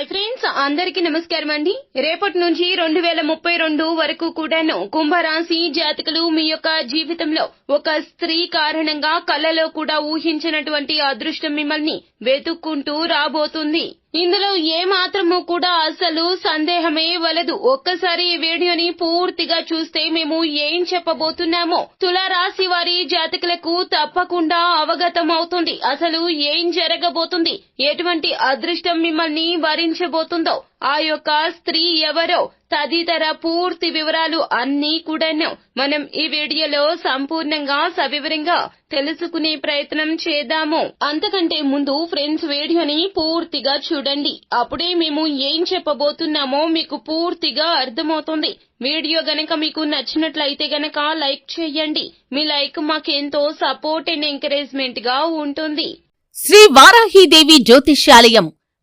Hi friends అందరికీ నమస్కారం అండి. రేపటి నుంచి రెండు వేల ముప్పై రెండు వరకు కూడాను కుంభరాశి జాతకులు మీ యొక్క జీవితంలో ఒక స్త్రీ కారణంగా కలలో కూడా ఊహించినటువంటి అదృష్టం మిమ్మల్ని వెతుక్కుంటూ రాబోతుంది. ఇందులో ఏ మాత్రము కూడా అసలు సందేహమే వలదు. ఒక్కసారి ఈ వీడియోని పూర్తిగా చూస్తే మేము ఏం చెప్పబోతున్నామో? తులారాశి వారి జాతకులకు తప్పకుండా అవగతం అవుతుంది అసలు ఏం జరగబోతుంది? ఎటువంటి అదృష్టం మిమ్మల్ని వరించబోతుందో? ఆ యొక్క స్త్రీ ఎవరో తదితర పూర్తి వివరాలు అన్నీ కూడాను మనం ఈ వీడియోలో సంపూర్ణంగా సవివరంగా తెలుసుకునే ప్రయత్నం చేద్దాము. అంతకంటే ముందు ఫ్రెండ్స్ వీడియోని పూర్తిగా చూడండి. అప్పుడే మేము ఏం చెప్పబోతున్నామో మీకు పూర్తిగా అర్థమవుతుంది. వీడియో గనక మీకు నచ్చినట్లయితే గనక లైక్ చేయండి. మీ లైక్ మాకెంతో సపోర్ట్ అండ్ ఎంకరేజ్మెంట్గా ఉంటుంది. శ్రీ వారాహీదేవి జ్యోతిష్యాలయం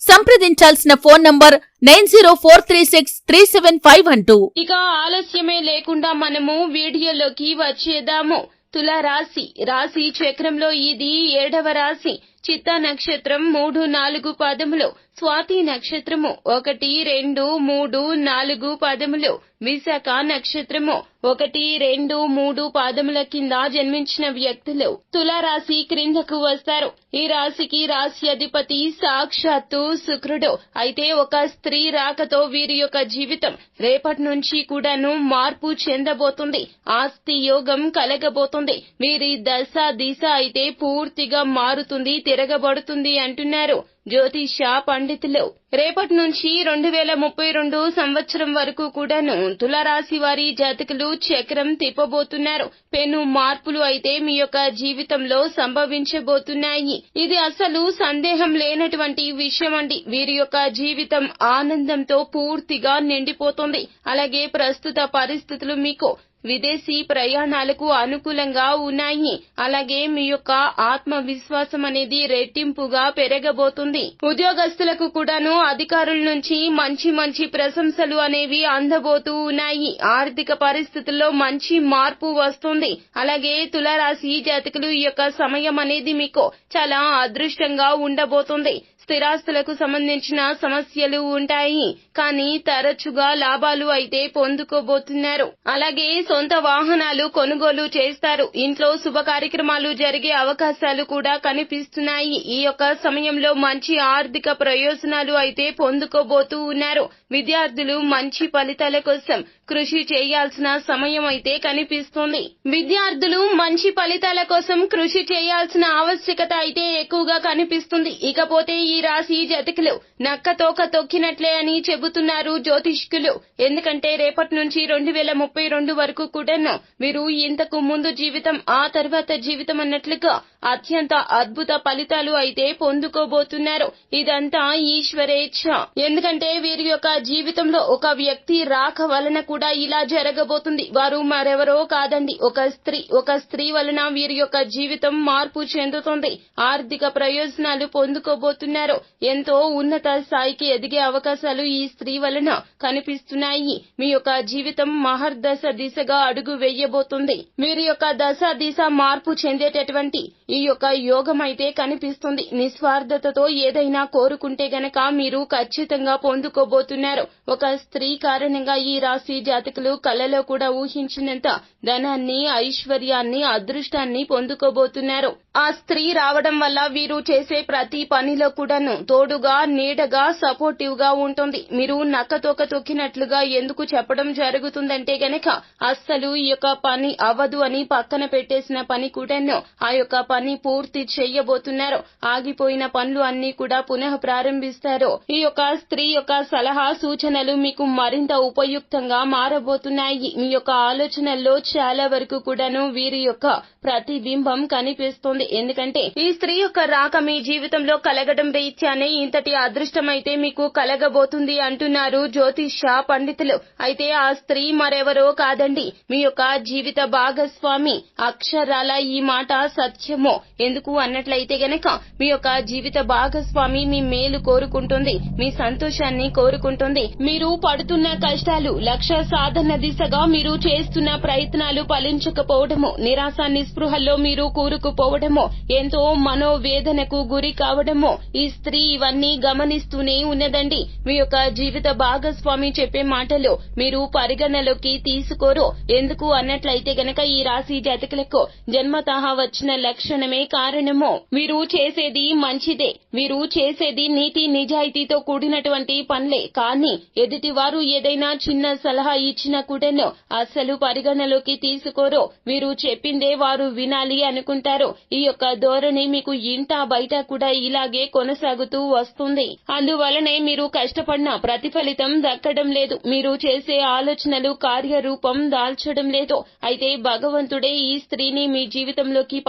సంప్రదించాల్సిన phone number nine zero four three six three seven five one two. ఇక ఆలస్యమే లేకుండా మనము వీడియోలోకి వచ్చేద్దాము. తుల రాశి రాశి చక్రంలో ఇది ఏడవ రాశి. చిత్త నక్షత్రం మూడు నాలుగు పదములు. స్వాతి నక్షత్రము ఒకటి రెండు మూడు నాలుగు పదములు. విశాఖ నక్షత్రము ఒకటి రెండు మూడు పాదముల కింద జన్మించిన వ్యక్తులు తులారాశి క్రిందకు వస్తారు. ఈ రాశికి రాశి అధిపతి సాక్షాత్తు శుక్రుడు. అయితే ఒక స్త్రీ రాకతో వీరి యొక్క జీవితం రేపటి నుంచి కూడాను మార్పు చెందబోతుంది. ఆస్తి యోగం కలగబోతుంది. వీరి దశ దిశ అయితే పూర్తిగా మారుతుంది తిరగబడుతుంది అంటున్నారు. జ్యోతిష పండితులు రేపటి నుంచి రెండు వేల ముప్పై రెండు సంవత్సరం వరకు కూడాను తులారాశి వారి జాతకులు చక్రం తిప్పబోతున్నారు. పెను మార్పులు అయితే మీ యొక్క జీవితంలో సంభవించబోతున్నాయి. ఇది అసలు సందేహం లేనటువంటి విషయం అండి వీరి యొక్క జీవితం ఆనందంతో పూర్తిగా నిండిపోతుంది. అలాగే ప్రస్తుత పరిస్థితులు మీకు విదేశీ ప్రయాణాలకు అనుకూలంగా ఉన్నాయి. అలాగే మీ యొక్క ఆత్మవిశ్వాసం అనేది రెట్టింపుగా పెరగబోతుంది. ఉద్యోగస్తులకు కూడాను అధికారుల నుంచి మంచి మంచి ప్రశంసలు అనేవి అందబోతూ ఉన్నాయి. ఆర్థిక పరిస్థితుల్లో మంచి మార్పు వస్తుంది. అలాగే తులారాశి జాతకులు ఈ యొక్క సమయం అనేది మీకు చాలా అదృష్టంగా ఉండబోతుంది. స్థిరాస్తులకు సంబంధించిన సమస్యలు ఉంటాయి. కానీ తరచుగా లాభాలు అయితే పొందుకోబోతున్నారు. అలాగే సొంత వాహనాలు కొనుగోలు చేస్తారు. ఇంట్లో శుభ కార్యక్రమాలు జరిగే అవకాశాలు కూడా కనిపిస్తున్నాయి. ఈ యొక్క సమయంలో మంచి ఆర్థిక ప్రయోజనాలు అయితే పొందుకోబోతూ ఉన్నారు. విద్యార్థులు మంచి ఫలితాల కోసం కృషి చేయాల్సిన సమయం అయితే కనిపిస్తుంది. విద్యార్థులు మంచి ఫలితాల కోసం కృషి చేయాల్సిన ఆవశ్యకత అయితే ఎక్కువగా కనిపిస్తుంది. ఇకపోతే ఈ రాశి జతకులు నక్క తోక తొక్కినట్లే అని చెబుతున్నారు జ్యోతిష్కులు. ఎందుకంటే రేపటి నుంచి రెండు వేల ముప్పై రెండు వరకు కూడాను వీరు ఇంతకు ముందు జీవితం ఆ తర్వాత జీవితం అన్నట్లుగా అత్యంత అద్భుత ఫలితాలు అయితే పొందుకోబోతున్నారు. ఇదంతా ఈశ్వరేచ్ఛ. ఎందుకంటే వీరి యొక్క జీవితంలో ఒక వ్యక్తి రాక వలన కూడా ఇలా జరగబోతుంది. వారు మరెవరో కాదండి. ఒక స్త్రీ ఒక స్త్రీ వలన వీరి యొక్క జీవితం మార్పు చెందుతుంది. ఆర్థిక ప్రయోజనాలు పొందుకోబోతున్నారు. ఎంతో ఉన్నత స్థాయికి ఎదిగే అవకాశాలు ఈ స్త్రీ వలన కనిపిస్తున్నాయి. మీ యొక్క జీవితం మహర్దశ దిశగా అడుగు వేయబోతుంది. మీరు యొక్క దశ దిశ మార్పు చెందేటటువంటి ఈ యొక్క యోగం అయితే కనిపిస్తుంది. నిస్వార్థతతో ఏదైనా కోరుకుంటే గనక మీరు ఖచ్చితంగా పొందుకోబోతున్నారు. ఒక స్త్రీ కారణంగా ఈ రాశి జాతకులు కలలో కూడా ఊహించినంత ధనాన్ని ఐశ్వర్యాన్ని అదృష్టాన్ని పొందుకోబోతున్నారు. ఆ స్త్రీ రావడం వల్ల వీరు చేసే ప్రతి పనిలో కూడాను తోడుగా నీడగా సపోర్టివ్గా ఉంటుంది. మీరు నక్కతోక తొక్కినట్లుగా ఎందుకు చెప్పడం జరుగుతుందంటే గనక అస్సలు ఈ యొక్క పని అవ్వదు అని పక్కన పెట్టేసిన పని కూడాను ఆ యొక్క పని పూర్తి చేయబోతున్నారు. ఆగిపోయిన పనులు అన్ని కూడా పునః ప్రారంభిస్తారో. ఈ యొక్క స్త్రీ యొక్క సలహా సూచనలు మీకు మరింత ఉపయుక్తంగా మారబోతున్నాయి. మీ యొక్క ఆలోచనల్లో చాలా వరకు కూడాను వీరి యొక్క ప్రతిబింబం కనిపిస్తుంది. ఎందుకంటే ఈ స్త్రీ యొక్క రాక మీ జీవితంలో కలగడం రీత్యానే ఇంతటి అదృష్టమైతే మీకు కలగబోతుంది అంటున్నారు జ్యోతిష పండితులు. అయితే ఆ స్త్రీ మరెవరో కాదండి. మీ యొక్క జీవిత భాగస్వామి అక్షరాల ఈ మాట సత్యము ఎందుకు అన్నట్లయితే గనక మీ యొక్క జీవిత భాగస్వామి మీ మేలు కోరుకుంటుంది మీ సంతోషాన్ని కోరుకుంటుంది. మీరు పడుతున్న కష్టాలు లక్ష్య సాధన దిశగా మీరు చేస్తున్న ప్రయత్నాలు ఫలించకపోవడము నిరాశ నిస్పృహల్లో మీరు కూరుకుపోవడము ఎంతో మనోవేదనకు గురి కావడము ఈ స్త్రీ ఇవన్నీ గమనిస్తూనే ఉన్నదండి. మీ యొక్క జీవిత భాగస్వామి చెప్పే మాటలు మీరు పరిగణలోకి తీసుకోరు. ఎందుకు అన్నట్లయితే గనక ఈ రాశి జాతకులకు జన్మతహా వచ్చిన లక్ష్యం లక్షణమే కారణమో. వీరు చేసేది మంచిదే. వీరు చేసేది నీతి నిజాయితీతో కూడినటువంటి పనులే. కానీ ఎదుటివారు ఏదైనా చిన్న సలహా ఇచ్చినా కూడాను అస్సలు పరిగణలోకి తీసుకోరు. వీరు చెప్పిందే వారు వినాలి అనుకుంటారు. ఈ యొక్క ధోరణి మీకు ఇంట బయట కూడా ఇలాగే కొనసాగుతూ వస్తుంది. అందువలనే మీరు కష్టపడిన ప్రతిఫలితం దక్కడం లేదు. మీరు చేసే ఆలోచనలు కార్యరూపం దాల్చడం లేదు. అయితే భగవంతుడే ఈ స్త్రీని మీ జీవితంలోకి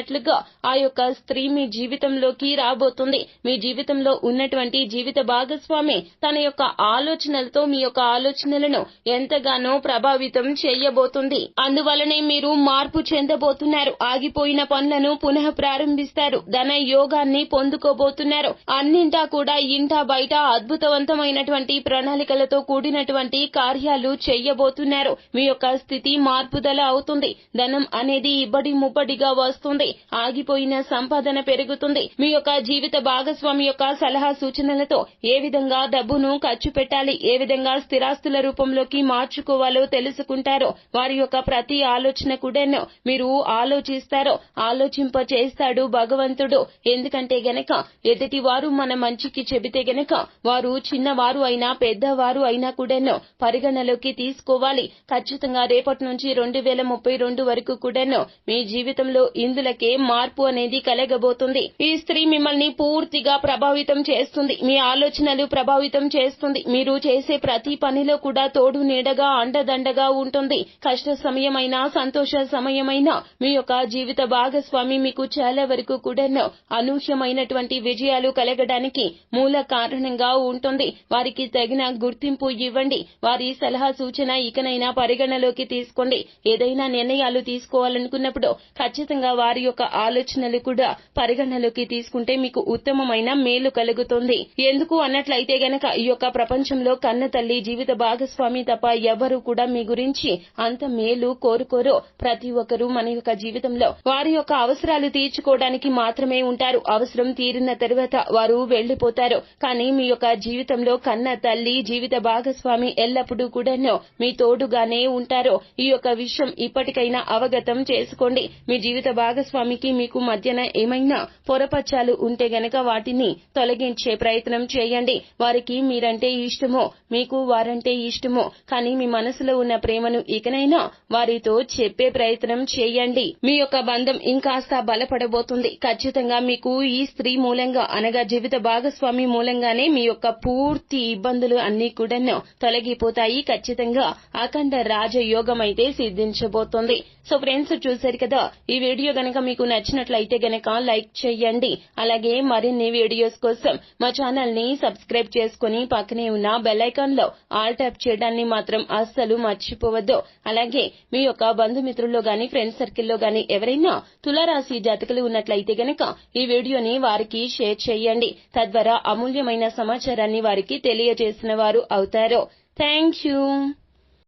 పంపించినట్లుగా ఆ యొక్క స్త్రీ మీ జీవితంలోకి రాబోతుంది. మీ జీవితంలో ఉన్నటువంటి జీవిత భాగస్వామి తన యొక్క ఆలోచనలతో మీ యొక్క ఆలోచనలను ఎంతగానో ప్రభావితం చేయబోతుంది. అందువలనే మీరు మార్పు చెందబోతున్నారు. ఆగిపోయిన పనులను పునః ప్రారంభిస్తారు. ధన యోగాన్ని పొందుకోబోతున్నారు. అన్నింటా కూడా ఇంట బయట అద్భుతవంతమైనటువంటి ప్రణాళికలతో కూడినటువంటి కార్యాలు చెయ్యబోతున్నారు మీ యొక్క స్థితి మార్పుదల అవుతుంది. ధనం అనేది ఇబ్బడి ముబ్బడిగా వస్తుంది. ఆగిపోయిన సంపాదన పెరుగుతుంది. మీ యొక్క జీవిత భాగస్వామి యొక్క సలహా సూచనలతో ఏ విధంగా డబ్బును ఖర్చు పెట్టాలి ఏ విధంగా స్థిరాస్తుల రూపంలోకి మార్చుకోవాలో తెలుసుకుంటారో వారి యొక్క ప్రతి ఆలోచన కూడాను మీరు ఆలోచిస్తారో ఆలోచింప చేస్తాడు భగవంతుడు. ఎందుకంటే గనక ఎదుటి వారు మన మంచికి చెబితే గనక వారు చిన్నవారు అయినా పెద్దవారు అయినా కూడాను పరిగణలోకి తీసుకోవాలి. ఖచ్చితంగా రేపటి నుంచి రెండు వేల ముప్పై రెండు వరకు కూడాను మీ జీవితంలో ఇందులకి మార్పు అనేది కలగబోతుంది. ఈ స్త్రీ మిమ్మల్ని పూర్తిగా ప్రభావితం చేస్తుంది. మీ ఆలోచనలు ప్రభావితం చేస్తుంది. మీరు చేసే ప్రతి పనిలో కూడా తోడు నీడగా అండదండగా ఉంటుంది. కష్ట సమయమైనా సంతోష సమయమైనా మీ యొక్క జీవిత భాగస్వామి మీకు చాలా వరకు కూడా అనూహ్యమైనటువంటి విజయాలు కలగడానికి మూల కారణంగా ఉంటుంది. వారికి తగిన గుర్తింపు ఇవ్వండి. వారి సలహా సూచన ఇకనైనా పరిగణలోకి తీసుకోండి. ఏదైనా నిర్ణయాలు తీసుకోవాలనుకున్నప్పుడు ఖచ్చితంగా వారి యొక్క ఆలోచనలు కూడా పరిగణలోకి తీసుకుంటే మీకు ఉత్తమమైన మేలు కలుగుతుంది. ఎందుకు అన్నట్లయితే గనక ఈ యొక్క ప్రపంచంలో కన్న తల్లి జీవిత భాగస్వామి తప్ప ఎవరు కూడా మీ గురించి అంత మేలు కోరుకోరో. ప్రతి ఒక్కరూ మన యొక్క జీవితంలో వారి యొక్క అవసరాలు తీర్చుకోవడానికి మాత్రమే ఉంటారు. అవసరం తీరిన తర్వాత వారు వెళ్ళిపోతారు కానీ మీ యొక్క జీవితంలో కన్న తల్లి జీవిత భాగస్వామి ఎల్లప్పుడూ కూడాను మీ తోడుగానే ఉంటారు. ఈ యొక్క విషయం ఇప్పటికైనా అవగతం చేసుకోండి. మీ జీవిత భాగస్వామి భాగస్వామికి మీకు మధ్యన ఏమైనా పొరపచ్చాలు ఉంటే గనక వాటిని తొలగించే ప్రయత్నం చేయండి. వారికి మీరంటే ఇష్టమో మీకు వారంటే ఇష్టమో కానీ మీ మనసులో ఉన్న ప్రేమను ఇకనైనా వారితో చెప్పే ప్రయత్నం చేయండి. మీ యొక్క బంధం ఇంకాస్త బలపడబోతుంది. ఖచ్చితంగా మీకు ఈ స్త్రీ మూలంగా అనగా జీవిత భాగస్వామి మూలంగానే మీ యొక్క పూర్తి ఇబ్బందులు అన్ని కూడా తొలగిపోతాయి. ఖచ్చితంగా అఖండ రాజయోగం అయితే సిద్ధించబోతోంది. సో ఫ్రెండ్స్ చూశారు కదా ఈ వీడియో గనక మీకు నచ్చినట్లయితే గనక లైక్ చేయండి. అలాగే మరిన్ని వీడియోస్ కోసం మా ఛానల్ని సబ్స్క్రైబ్ చేసుకుని పక్కనే ఉన్న బెల్ ఐకాన్లో ఆల్ ట్యాప్ చేయడాన్ని మాత్రం అస్సలు మర్చిపోవద్దు. అలాగే మీ యొక్క బంధుమిత్రుల్లో గాని ఫ్రెండ్స్ సర్కిల్లో గాని ఎవరైనా తులారాశి జాతకులు ఉన్నట్లయితే గనక ఈ వీడియోని వారికి షేర్ చేయండి. తద్వారా అమూల్యమైన సమాచారాన్ని వారికి తెలియజేసిన వారు అవుతారు. Thank you.